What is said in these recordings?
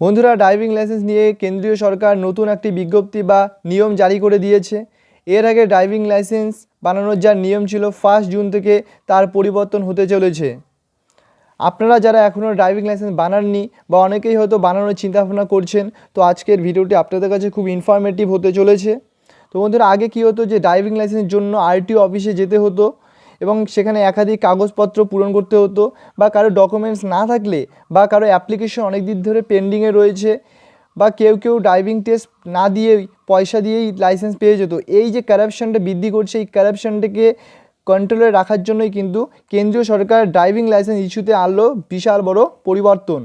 বন্ধুরা driving licence নিয়ে কেন্দ্রীয় সরকার নতুন একটি বিজ্ঞপ্তি বা নিয়ম জারি করে দিয়েছে। এর আগে ড্রাইভিং লাইসেন্স বানানোর যা নিয়ম ছিল ফার্স্ট জুন থেকে তার পরিবর্তন হতে চলেছে। আপনারা যারা এখনও ড্রাইভিং লাইসেন্স বানাননি বা অনেকেই হয়তো বানানোর চিন্তাভাবনা করছেন, তো আজকের ভিডিওটি আপনাদের কাছে খুব ইনফরমেটিভ হতে চলেছে। তো বন্ধুরা, আগে কী হতো যে ড্রাইভিং লাইসেন্সের জন্য আরটিও অফিসে যেতে হতো? এবং সেখানে একাধিক কাগজপত্র পূরণ করতে হতো বা কারও ডকুমেন্টস না থাকলে বা কারও অ্যাপ্লিকেশন অনেক দিন ধরে পেন্ডিংয়ে রয়েছে বা কেউ কেউ ড্রাইভিং টেস্ট না দিয়েই পয়সা দিয়েই লাইসেন্স পেয়ে যেত। এই যে কারাপশনটা বৃদ্ধি করছে, এই কারাপশনটাকে কন্ট্রোলে রাখার জন্যই কিন্তু কেন্দ্রীয় সরকার ড্রাইভিং লাইসেন্স ইস্যুতে আনলো বিশাল বড় পরিবর্তন।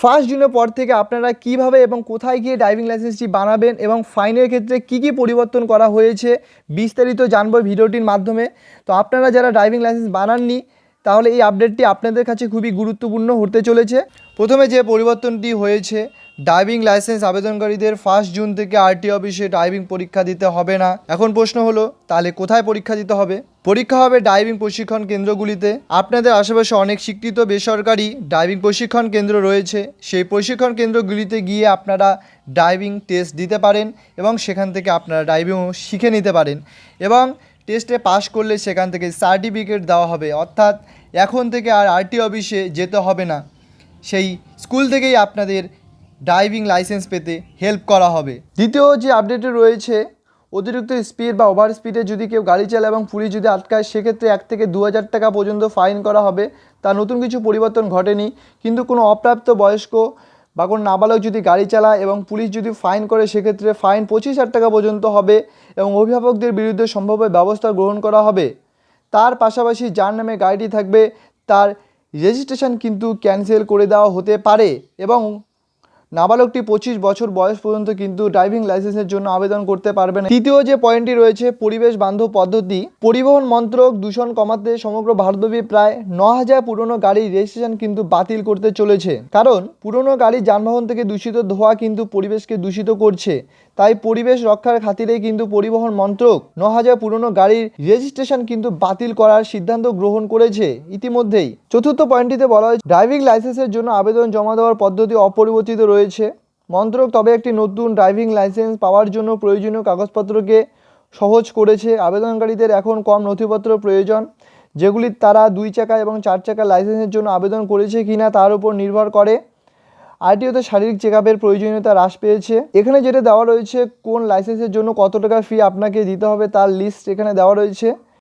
ফার্স্ট জুনের পর থেকে আপনারা কীভাবে এবং কোথায় গিয়ে ড্রাইভিং লাইসেন্সটি বানাবেন এবং ফাইনের ক্ষেত্রে কি কি পরিবর্তন করা হয়েছে, বিস্তারিত জানব ভিডিওটির মাধ্যমে। তো আপনারা যারা ড্রাইভিং লাইসেন্স বানাননি, তাহলে এই আপডেটটি আপনাদের কাছে খুবই গুরুত্বপূর্ণ হতে চলেছে। প্রথমে যে পরিবর্তনটি হয়েছে ড্রাইভিং লাইসেন্স আবেদনকারীদের ফার্স্ট জুন থেকে আরটি অফিসে ড্রাইভিং পরীক্ষা দিতে হবে না। এখন প্রশ্ন হলো, তাহলে কোথায় পরীক্ষা দিতে হবে? পরীক্ষা হবে ড্রাইভিং প্রশিক্ষণ কেন্দ্রগুলিতে। আপনাদের আশেপাশে অনেক স্বীকৃত বেসরকারি ড্রাইভিং প্রশিক্ষণ কেন্দ্র রয়েছে। সেই প্রশিক্ষণ কেন্দ্রগুলিতে গিয়ে আপনারা ড্রাইভিং টেস্ট দিতে পারেন এবং সেখান থেকে আপনারা ড্রাইভিংও শিখে নিতে পারেন। এবং টেস্টে পাশ করলে সেখান থেকে সার্টিফিকেট দেওয়া হবে। অর্থাৎ এখন থেকে আর আরটি অফিসে যেতে হবে না। সেই স্কুল থেকেই আপনাদের ড্রাইভিং লাইসেন্স পেতে হেল্প করা হবে। দ্বিতীয় যে আপডেটে রয়েছে, অতিরিক্ত স্পিড বা ওভার স্পিডে যদি কেউ গাড়ি চালায় এবং পুলিশ যদি আটকায়, সেক্ষেত্রে এক থেকে দু হাজার টাকা পর্যন্ত ফাইন করা হবে। তা নতুন কিছু পরিবর্তন ঘটেনি, কিন্তু কোনো অপ্রাপ্ত বয়স্ক বা কোনো নাবালক যদি গাড়ি চালায় এবং পুলিশ যদি ফাইন করে, সেক্ষেত্রে ফাইন পঁচিশ হাজার টাকা পর্যন্ত হবে এবং অভিভাবকদের বিরুদ্ধে সম্ভাব্য ব্যবস্থা গ্রহণ করা হবে। তার পাশাপাশি যার নামে গাড়িটি থাকবে, তার রেজিস্ট্রেশন কিন্তু ক্যান্সেল করে দেওয়া হতে পারে এবং নাবালকটি পঁচিশ বছর বয়স পর্যন্ত কিন্তু ড্রাইভিং লাইসেন্সের জন্য আবেদন করতে পারবে না। তৃতীয় যে পয়েন্টটি রয়েছে, পরিবেশ বান্ধব পদ্ধতি। পরিবহন মন্ত্রক দূষণ কমাতে সমগ্র ভারতব্যাপী প্রায় ন হাজার পুরনো গাড়ির রেজিস্ট্রেশন কিন্তু বাতিল করতে চলেছে। কারণ পুরনো গাড়ি যানবাহন থেকে দূষিত ধোয়া কিন্তু পরিবেশকে দূষিত করছে। তাই পরিবেশ রক্ষার খাতিরেই কিন্তু পরিবহন মন্ত্রক ন হাজার পুরনো গাড়ির রেজিস্ট্রেশন কিন্তু বাতিল করার সিদ্ধান্ত গ্রহণ করেছে ইতিমধ্যেই। চতুর্থ পয়েন্টটিতে বলা হয়েছে ড্রাইভিং লাইসেন্সের জন্য আবেদন জমা দেওয়ার পদ্ধতি অপরিবর্তিত রয়েছে। মন্ত্রক তবে একটি নতুন ড্রাইভিং লাইসেন্স পাওয়ার জন্য প্রয়োজনীয় কাগজপত্রকে সহজ করেছে। আবেদনকারীদের এখন কম নথিপত্র প্রয়োজন, যেগুলি তারা দুই চাকা এবং চার চাকা লাইসেন্সের জন্য আবেদন করেছে কিনা তার উপর নির্ভর করে। আরটিওতে শারীরিক চেক আপের প্রয়োজনীয়তা হ্রাস পেয়েছে। এখানে যেটা দেওয়া রয়েছে, কোন লাইসেন্সের জন্য কত টাকা ফি আপনাকে দিতে হবে তার লিস্ট এখানে দেওয়া রয়েছে।